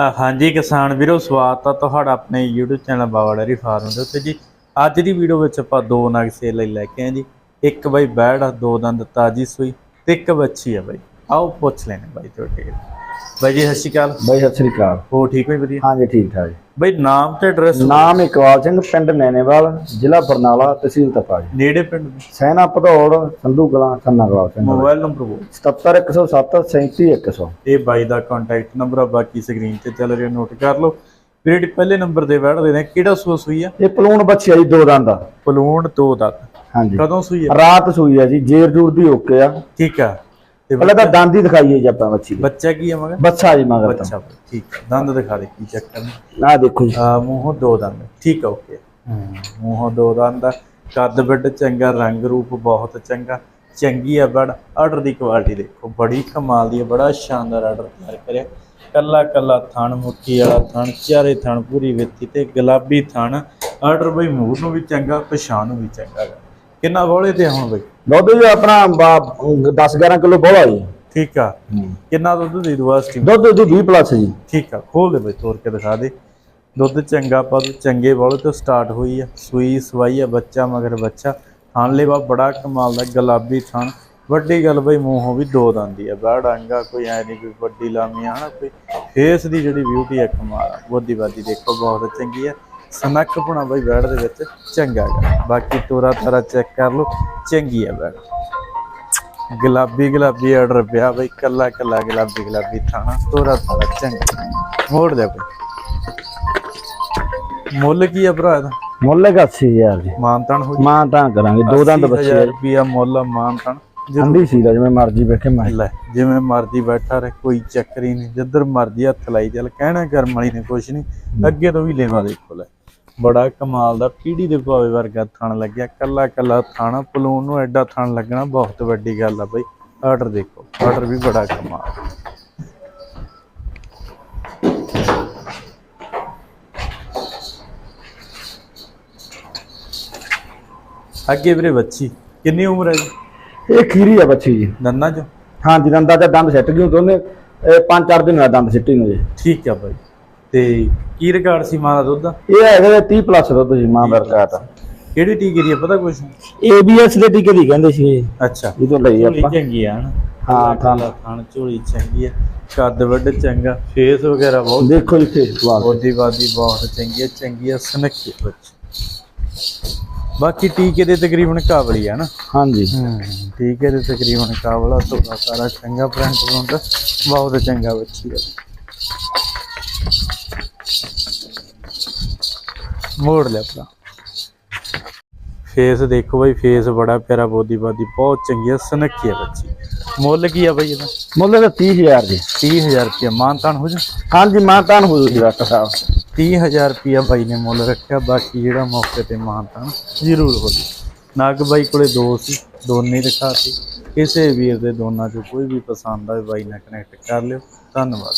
ਹਾਂਜੀ ਕਿਸਾਨ ਵੀਰੋ, ਸਵਾਗਤ ਆ ਤੁਹਾਡਾ ਆਪਣੇ YouTube channel Bawa dairy farm ਦੇ ਉੱਤੇ ਜੀ। ਅੱਜ ਦੀ ਵੀਡੀਓ ਵਿੱਚ ਆਪਾਂ ਦੋ ਨਗ ਸੇਲ ਲਈ ਲੈ ਕੇ ਆਏ ਜੀ। ਇੱਕ ਬਾਈ ਬੈੜ ਆ ਦੋ ਦੰਦ ਤਾਜੀ ਸੂਈ ਤੇ ਇੱਕ ਬੱਚੀ ਆ ਬਾਈ। ਆਓ ਪੁੱਛ ਲੈਣੇ ਬਾਈ ਤੁਹਾਡੇ। ਬਾਈ ਜੀ ਸਤਿ ਸ਼੍ਰੀ ਅਕਾਲ। ਬਾਈ ਸਤਿ ਸ੍ਰੀ ਅਕਾਲ। ਹੋ ਠੀਕ ਹੋ ਜੀ ਵਧੀਆ? ਹਾਂਜੀ ਠੀਕ ਠਾਕ ਜੀ। ਬਾਈ ਨਾਮ ਤੇ ਐਡਰੈਸ ਨਾਮ ਇਕਬਾਲ ਸਿੰਘ ਪਿੰਡ ਨੈਣੇਵਾਲ ਜ਼ਿਲ੍ਹਾ ਬਰਨਾਲਾ ਤਹਿਸੀਲ ਤਪਾ ਜੀ। ਨੇੜੇ ਪਿੰਡ ਸੈਨਾ ਭਦੌੜ ਸੰਧੂ ਕਲਾਂ ਸੰਨਾ ਕਲਾਂ ਸਿੰਘ। ਮੋਬਾਈਲ ਨੰਬਰ ਬੋਲ। 77107 37100 ਇਹ ਬਾਈ ਦਾ ਕੰਟੈਕਟ ਨੰਬਰ ਆ ਬਾਕੀ ਸਕਰੀਨ ਤੇ ਚੱਲ ਰਿਹਾ ਨੋਟ ਕਰ ਲਓ। ਵੀਰੇ ਪਹਿਲੇ ਨੰਬਰ ਦੇ ਬੈੜ ਦੇ ਨੇ ਕਿਹੜਾ ਸੂਆ ਸੂਈ ਆ? ਇਹ ਪਲੂਣ ਬੱਚੀ ਆ ਜੀ ਦੋ ਦੰਦ ਦਾ ਪਲੂਣ ਦੋ ਦਾ ਹਾਂਜੀ। ਕਦੋਂ ਸੂਈ ਆ? ਰਾਤ ਸੂਈ ਆ ਜੀ ਜੇਰ ਜੂਰ ਦੀ ਓਕੇ ਆ। ਠੀਕ ਆ। ਪਹਿਲਾਂ ਤਾਂ ਦੰਦ ਹੀ ਦਿਖਾਈਏ ਜੀ ਆਪਾਂ ਬੱਚੀ ਦੇ। ਬੱਚਾ ਕੀ ਆ ਮਗਰ? ਬੱਚਾ ਜੀ ਮਗਰ ਬੱਚਾ ਠੀਕ। ਦੰਦ ਦਿਖਾ ਦੇ ਕੀ ਚੱਕਰ ਨੇ ਆ ਦੇਖੋ ਜੀ। ਆ ਮੂੰਹੋਂ ਦੋ ਦੰਦ ਠੀਕ ਆ ਓਕੇ ਮੂੰਹੋਂ ਦੋ ਦੰਦ ਆ ਕੱਦ ਬਿੱਡ ਚੰਗਾ ਰੰਗ ਰੂਪ ਬਹੁਤ ਚੰਗਾ ਚੰਗੀ ਆ ਬੜ ਆਰਡਰ ਦੀ ਕੁਆਲਿਟੀ ਦੇਖੋ ਬੜੀ ਕਮਾਲ ਦੀ ਆ ਬੜਾ ਸ਼ਾਨਦਾਰ ਆਰਡਰ ਤਿਆਰ ਕਰਿਆ। ਕੱਲਾ ਕੱਲਾ ਥਣ ਮੁੱਠੀ ਵਾਲਾ ਥਣ ਚਾਰੇ ਥਣ ਪੂਰੀ ਵਿੱਥੀ ਤੇ ਗੁਲਾਬੀ ਥਣ ਆਰਡਰ ਬਈ ਮੂੰਹ ਨੂੰ ਵੀ ਚੰਗਾ ਪਛਾਣ ਨੂੰ ਵੀ ਚੰਗਾ। ਗਾ। ਕਿੰਨਾ ਬੋਲੇ ਤੇ ਹੁਣ ਬਈ? ਦੁੱਧ ਜੀ ਆਪਣਾ 10 11 ਕਿਲੋ ਬੋਲਾ ਜੀ। ਠੀਕ ਆ। ਕਿੰਨਾ ਦੁੱਧ ਦੇ ਸਟੀਮ ਦੁੱਧ ਦੀ 20 ਪਲੱਸ ਜੀ। ਠੀਕ ਆ ਖੋਲ ਦੇ ਬਈ ਤੋੜ ਕੇ ਦਿਖਾ ਦੇ। ਦੁੱਧ ਚੰਗਾ ਪਾ ਚੰਗੇ ਵਾਲੇ ਤੋਂ ਸਟਾਰਟ ਹੋਈ ਆ। ਸੂਈ ਸਵਾਈ ਆ ਬੱਚਾ ਮਗਰ ਬੱਚਾ। ਥਣ ਲੇਵਾ ਬੜਾ ਕਮਾਲ ਦਾ ਗੁਲਾਬੀ ਥਣ। ਵੱਡੀ ਗੱਲ ਬਈ ਮੂੰਹੋਂ ਵੀ ਦੋ ਦੰਦੀ ਆ। ਬੜਾ ਡਾਂਗਾ ਕੋਈ ਐ ਨਹੀਂ ਕੋਈ ਵੱਡੀ ਲਾਮੀ ਆ ਹਨਾ ਕੋਈ। ਫੇਸ ਦੀ ਜਿਹੜੀ ਬਿਊਟੀ ਆ ਕਮਾਲ ਬੋਦੀ ਬਾਦੀ ਦੇਖੋ ਬਹੁਤ ਚੰਗੀ ਆ। ਸਨੱਖ ਪੁਣਾ ਬਈ ਬੈੜ ਦੇ ਵਿੱਚ ਚੰਗਾ ਗਾ। ਬਾਕੀ ਤੋਰਾ ਤਾਰਾ ਚੈੱਕ ਕਰ ਲਓ ਚੰਗੀ ਆ ਬੈੜ ਗੁਲਾਬੀ ਗੁਲਾਬੀ ਆਰਡਰ ਪਿਆ ਬਈ ਕੱਲਾ ਕੱਲਾ ਗੁਲਾਬੀ ਗੁਲਾਬੀ ਥਾਣਾ ਤੋਰਾ ਤਾਰਾ ਚੰਗਾ। ਮੋੜ ਦੇ ਕੋਈ ਮੁੱਲ ਕੀ ਆ ਭਰਾ ਇਹਦਾ? ਮੁੱਲ ਹੈਗਾ 80000 ਜੀ। ਮਾਨਤਨ ਹੋ ਮਾਂ ਤਾਂ ਕਰਾਂਗੇ ਦੋ ਦੰਦ ਬੱਚੇ ਆ ਜੀ। ਰੁਪਿਆ ਮੁੱਲ ਆ ਮਾਨਤਨ। ਠੰਡੀ ਸੀ ਲਾ ਜਿਵੇਂ ਮਰਜ਼ੀ ਵੇਖੇ ਮੈਂ। ਲੈ ਜਿਵੇਂ ਮਰਜ਼ੀ ਬੈਠਾ ਰਹੇ ਕੋਈ ਚੱਕਰ ਹੀ ਨਹੀਂ। ਜਿੱਧਰ ਮਰਜ਼ੀ ਹੱਥ ਲਾਈ ਚੱਲ ਕਹਿਣਾ ਕਰਮ ਵਾਲੀ ਨੇ ਕੁਛ ਨਹੀਂ। ਅੱਗੇ ਤੋਂ ਵੀ ਲੈਵਾ ਦੇਖੋ ਲੈ। ਬੜਾ ਕਮਾਲ ਦਾ ਪੀੜੀ ਦੇ ਭਾਵੇ ਵਰਗਾ ਥਣ ਲੱਗਿਆ। ਕੱਲਾ ਕੱਲਾ ਥਣ ਪਲੂਨ ਨੂੰ ਐਡਾ ਥਣ ਲੱਗਣਾ ਬਹੁਤ ਵੱਡੀ ਗੱਲ ਆ ਬਈ। ਆਰਡਰ ਦੇਖੋ ਆਰਡਰ ਵੀ ਬੜਾ ਕਮਾਲ। ਅੱਗੇ ਵੀਰੇ ਬੱਚੀ ਕਿੰਨੀ ਉਮਰ ਹੈ ਜੀ? ਇਹ ਖੀਰੀ ਆ ਬੱਚੀ ਜੀ। ਦੰਦਾਂ ਚ? ਹਾਂਜੀ ਦੰਦਾਂ ਤੇ ਦੰਦ ਸਿੱਟ ਗਏ ਦੋਨੇ ਇਹ ਪੰਜ ਚਾਰ ਦਿਨ ਹੋਇਆ ਦੰਦ ਸਿੱਟੀ ਨੂੰ ਜੀ ਠੀਕ ਆ ਬਾਈ। ਤੇ ਕੀ ਰਿਕਾਰਡ ਸੀ ਮਾਂ ਦਾ ਦੁੱਧ? ਦਾ ਇਹ ਹੈਗਾ 30 ਪਲੱਸ ਦੁੱਧ ਜੀ ਮਾਂ ਵਰਗਾ ਤਾਂ ਕਿਹੜੀ ਟੀਕੇ ਦੀ ਆ ਪਤਾ ਕੁਛ? ਏਬੀਐਸ ਦੇ ਟੀਕੇ ਦੀ ਕਹਿੰਦੇ ਸੀ ਇਹ। ਅੱਛਾ। ਇਹ ਤੋਂ ਲਈ ਝੋਲੀ ਆਪਾਂ। ਚੰਗੀ ਆ ਹਨਾ ਹਾਂ, ਖਾਣ ਝੋਲੀ ਚੰਗੀ ਆ। ਕੱਦ ਵੱਡ ਚੰਗਾ ਫੇਸ ਵਗੈਰਾ ਬਹੁਤ ਦੇਖੋ ਜੀ ਫੇਸ ਵਾਲ। ਬੋਦੀ ਬਾਦੀ ਬਹੁਤ ਚੰਗੀ ਆ ਚੰਗੀ ਆ ਸੁਨੱਖੀ ਬੱਚੀ ਬਾਕੀ ਟੀਕੇ ਦੇ ਤਕਰੀਬਨ ਕਾਬਲੀ ਆ ਨਾ। ਹਾਂਜੀ। ਹੂੰ ਟੀਕੇ ਦੇ ਤਕਰੀਬਨ ਕਾਬਲਾ ਤੋਂ ਸਾਰਾ ਚੰਗਾ ਪ੍ਰਿੰਟ ਬਣਾਉਂਦਾ ਬਹੁਤ ਚੰਗਾ ਬੱਚੀ ਆ। ਮੋੜ ਲਿਆ ਭਰਾ ਫੇਸ ਦੇਖੋ ਬਈ ਫੇਸ ਬੜਾ ਪਿਆਰਾ ਬੋਦੀ ਬਾਦੀ ਬਹੁਤ ਚੰਗੀ ਆ ਸੁਨੱਖੀ ਆ ਬੱਚੀ। ਮੁੱਲ ਕੀ ਆ ਬਈ ਇਹਦਾ? ਮੁੱਲ ਤਾਂ 30000 ਜੀ 30000 ਰੁਪਏ ਮਾਨਤਾਨ ਹੋ ਜਾ? ਹਾਂਜੀ ਮਾਂ ਤਾਂ ਹੋ ਜੂ ਡਾਕਟਰ ਸਾਹਿਬ। 30000 ਰੁਪਏ ਬਾਈ ਨੇ ਮੁੱਲ ਰੱਖਿਆ ਬਾਕੀ ਜਿਹੜਾ ਮੌਕੇ ਤੇ ਮਾਨਤਾਨ ਜ਼ਰੂਰ ਹੋ ਜੀ। ਨਗ ਬਾਈ ਕੋਲੇ ਦੋ ਸੀ ਦੋਨੇ ਦਿਖਾਤੀ ਕਿਸੇ ਵੀਰ ਦੇ ਦੋਨਾਂ ਚੋਂ ਕੋਈ ਵੀ ਪਸੰਦ ਆਵੇ ਬਾਈ ਨਾਲ ਕਨੈਕਟ ਕਰ ਲਿਓ। ਧੰਨਵਾਦ।